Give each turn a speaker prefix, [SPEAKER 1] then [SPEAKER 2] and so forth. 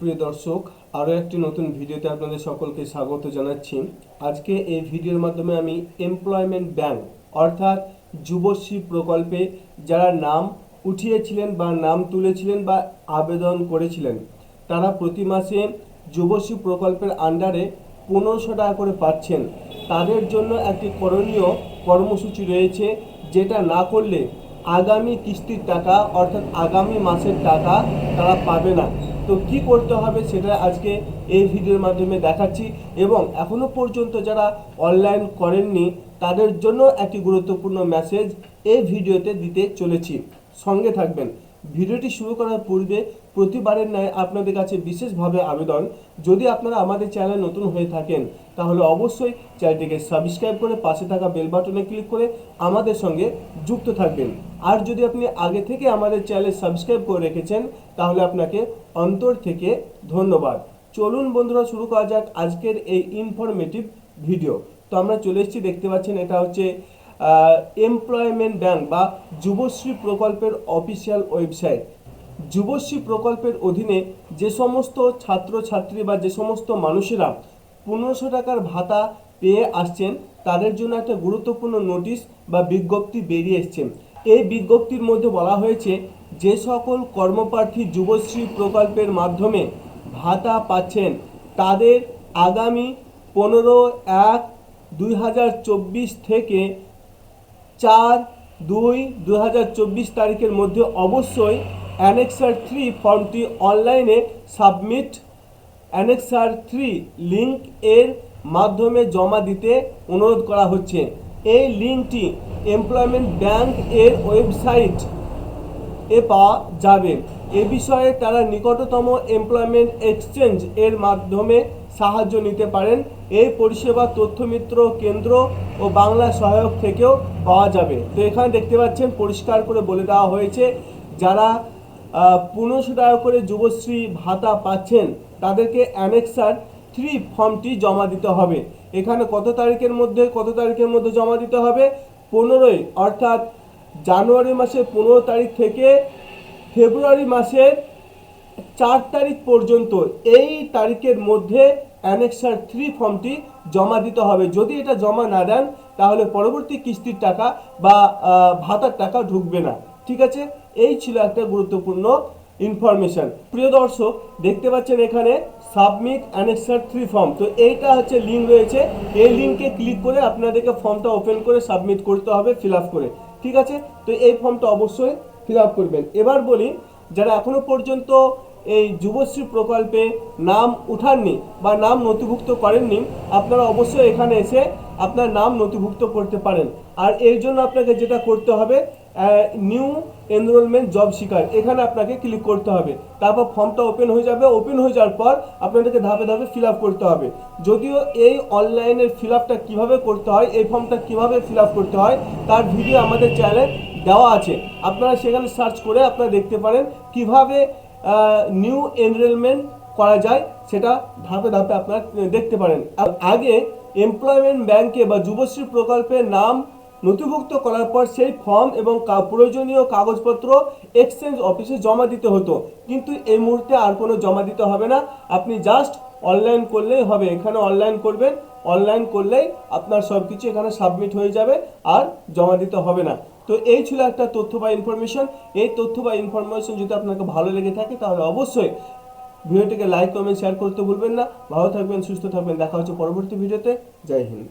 [SPEAKER 1] প্রিয় দর্শক, আরও একটি নতুন ভিডিওতে আপনাদের সকলকে স্বাগত জানাচ্ছি। আজকে এই ভিডিওর মাধ্যমে আমি এমপ্লয়মেন্ট ব্যাংক অর্থাৎ যুবশ্রী প্রকল্পে যারা নাম উঠিয়েছিলেন বা নাম তুলেছিলেন বা আবেদন করেছিলেন, তারা প্রতি মাসে যুবশ্রী প্রকল্পের আন্ডারে পনেরোশো টাকা করে পাচ্ছেন। তাদের জন্য একটি করণীয় কর্মসূচি রয়েছে, যেটা না করলে আগামী কিস্তির টাকা, অর্থাৎ আগামী মাসের টাকা তারা পাবে না। তো কি করতে হবে সেটা আজকে এই ভিডিওর মাধ্যমে দেখাচ্ছি এবং এখনও পর্যন্ত যারা অনলাইন করেননি, তাদের জন্য একটি গুরুত্বপূর্ণ মেসেজ এই ভিডিওতে দিতে চলেছি। সঙ্গে থাকবেন। ভিডিওটি শুরু করার পূর্বে প্রতিবারের ন্যায় আপনাদের কাছে বিশেষভাবে আবেদন। যদি আপনারা আমাদের চ্যানেল নতুন হয়ে থাকেন, তাহলে অবশ্যই চ্যানেলটিকে সাবস্ক্রাইব করে পাশে থাকা বেল বাটনে ক্লিক করে আমাদের সঙ্গে যুক্ত থাকবেন। আর যদি আপনি আগে থেকে আমাদের চ্যানেল সাবস্ক্রাইব করে রেখেছেন, তাহলে আপনাকে অন্তর থেকে ধন্যবাদ। চলুন বন্ধুরা, শুরু করা যাক আজকের এই ইনফরমেটিভ ভিডিও তো আমরা চলে এসেছি, দেখতে পাচ্ছেন এটা হচ্ছে এমপ্লয়মেন্ট ব্যাংক বা যুবশ্রী প্রকল্পের অফিসিয়াল ওয়েবসাইট যুবশ্রী প্রকল্পের অধীনে যে সমস্ত ছাত্রছাত্রী বা যে সমস্ত মানুষেরা পনেরোশো টাকার ভাতা পেয়ে আসছেন, তাদের জন্য একটা গুরুত্বপূর্ণ নোটিশ বা বিজ্ঞপ্তি বেরিয়ে এসছে। এই বিজ্ঞপ্তির মধ্যে বলা হয়েছে, যে সকল কর্মপ্রার্থী যুবশ্রী প্রকল্পের মাধ্যমে ভাতা পাচ্ছেন, তাদের আগামী পনেরো এক দুই থেকে চার দুই দু তারিখের মধ্যে অবশ্যই অ্যানেক্সার থ্রি ফর্মটি অনলাইনে সাবমিট। অ্যানেক্সার থ্রি লিঙ্ক এর মাধ্যমে জমা দিতে অনুরোধ করা হচ্ছে। এই লিঙ্কটি এমপ্লয়মেন্ট ব্যাংক এর ওয়েবসাইট এ পাওয়া যাবে। এ বিষয়ে তারা নিকটতম এমপ্লয়মেন্ট এক্সচেঞ্জ এর মাধ্যমে সাহায্য নিতে পারেন। এই পরিষেবা তথ্যমিত্র কেন্দ্র ও বাংলা সহায়ক থেকেও পাওয়া যাবে। তো এখানে দেখতে পাচ্ছেন, পরিষ্কার করে বলে দেওয়া হয়েছে, যারা পনেরোশো টাকা করে যুবশ্রী ভাতা পাচ্ছেন, তাদেরকে অ্যানেক্সার থ্রি ফর্মটি জমা দিতে হবে। এখানে কত তারিখের মধ্যে, কত তারিখের মধ্যে জমা দিতে হবে? পনেরোই, অর্থাৎ জানুয়ারি মাসের পনেরো তারিখ থেকে ফেব্রুয়ারি মাসের চার তারিখ পর্যন্ত এই তারিখের মধ্যে অ্যানেক্সার থ্রি ফর্মটি জমা দিতে হবে। যদি এটা জমা না দেন, তাহলে পরবর্তী কিস্তির টাকা বা ভাতার টাকা ঢুকবে না। ঠিক আছে? এই ছিল একটা গুরুত্বপূর্ণ ইনফরমেশন প্রিয় দর্শক, দেখতে পাচ্ছেন এখানে সাবমিট অ্যানেক্সার থ্রি ফর্ম। তো এইটা হচ্ছে লিঙ্ক রয়েছে। এই লিঙ্কে ক্লিক করে আপনাদেরকে ফর্মটা ওপেন করে সাবমিট করতে হবে ফিল করে। ঠিক আছে? তো এই ফর্মটা অবশ্যই ফিল করবেন। এবার বলি, যারা এখনও পর্যন্ত এই যুবশ্রী প্রকল্পে নাম উঠাননি বা নাম নথিভুক্ত করেননি, আপনারা অবশ্যই এখানে এসে আপনার নাম নথিভুক্ত করতে পারেন। আর এর জন্য আপনাকে যেটা করতে হবে নিউ এনরোলমেন্ট জব শিকার। এখানে আপনাকে ক্লিক করতে হবে। তারপর ফর্মটা ওপেন হয়ে যাবে। ওপেন হয়ে যাওয়ার পর আপনাদেরকে ধাপে ধাপে ফিল করতে হবে। যদিও এই অনলাইনের ফিল আপটা কীভাবে করতে হয়, এই ফর্মটা কীভাবে ফিল করতে হয়, তার ভিডিও আমাদের চ্যানেলে দেওয়া আছে। আপনারা সেখানে সার্চ করে আপনারা দেখতে পারেন কীভাবে নিউ এনরোলমেন্ট করা যায়, সেটা ধাপে ধাপে আপনারা দেখতে পারেন। আগে এমপ্লয়মেন্ট ব্যাংকে বা যুবশ্রী প্রকল্পের নাম নথিভুক্ত করার পর সেই ফর্ম এবং প্রয়োজনীয় কাগজপত্র এক্সচেঞ্জ অফিসে জমা দিতে হতো। কিন্তু এই মুহূর্তে আর কোনো জমা দিতে হবে না। আপনি জাস্ট অনলাইন করলেই হবে। এখানে অনলাইন করবেন অনলাইন করলেই আপনার সব কিছু এখানে সাবমিট হয়ে যাবে আর জমা দিতে হবে না। তো এই ছিল একটা তথ্য বা ইনফরমেশন এই তথ্য বা ইনফরমেশন যদি আপনাকে ভালো লেগে থাকে, তাহলে অবশ্যই ভিডিওটিকে লাইক কমেন্ট শেয়ার করতে ভুলবেন না। ভালো থাকবেন, সুস্থ থাকবেন। দেখা হচ্ছে পরবর্তী ভিডিওতে। জয় হিন্দ।